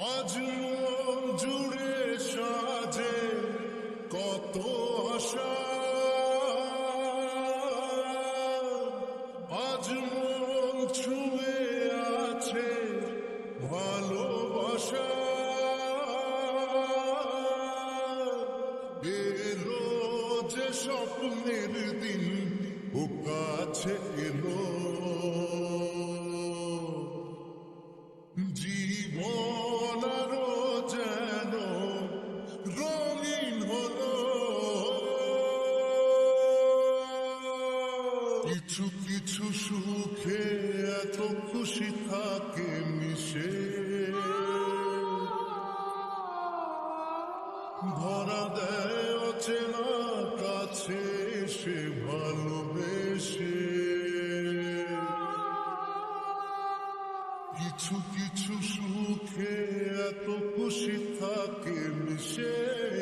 আজ মন জুড়ে সাজে কত আছে যে স্বপ্নের দিন ও কাছে এলো। কিছু কিছু সুখে এত খুশি থাকে মিশে। ধরা দেয় অচেনা কাছে সে ভালোবেসে। কিছু কিছু সুখে এত খুশি থাকে মিশে।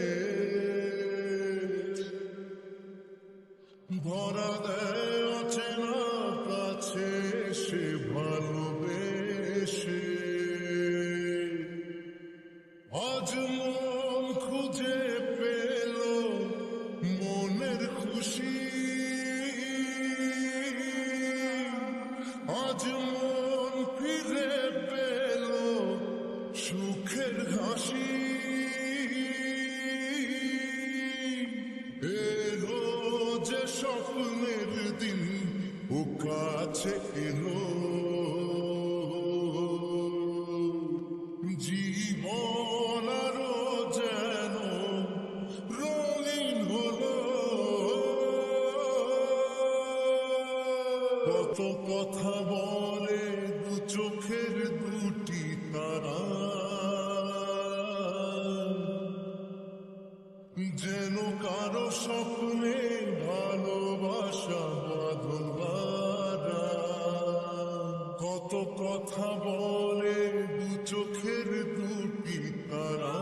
সে ভালোবেসে। আজ মন খুঁজে পেল মনের খুশি। কাছে এলো যেন রঙিন হলো কথা বলে দু চোখের দুটি তারা। যেন কারও স্বপ্নে ভালোবাসা বাঁধন বাঁধা। কত কথা বলে দু চোখের দুটি তারা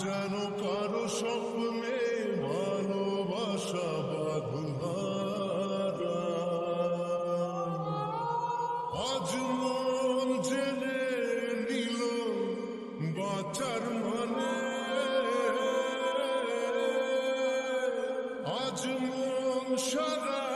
যেন কারও স্বপ্নে ভালোবাসা বাঁধা। আজ মন জেনে নিল বাঁচার মানে আজ মন সারা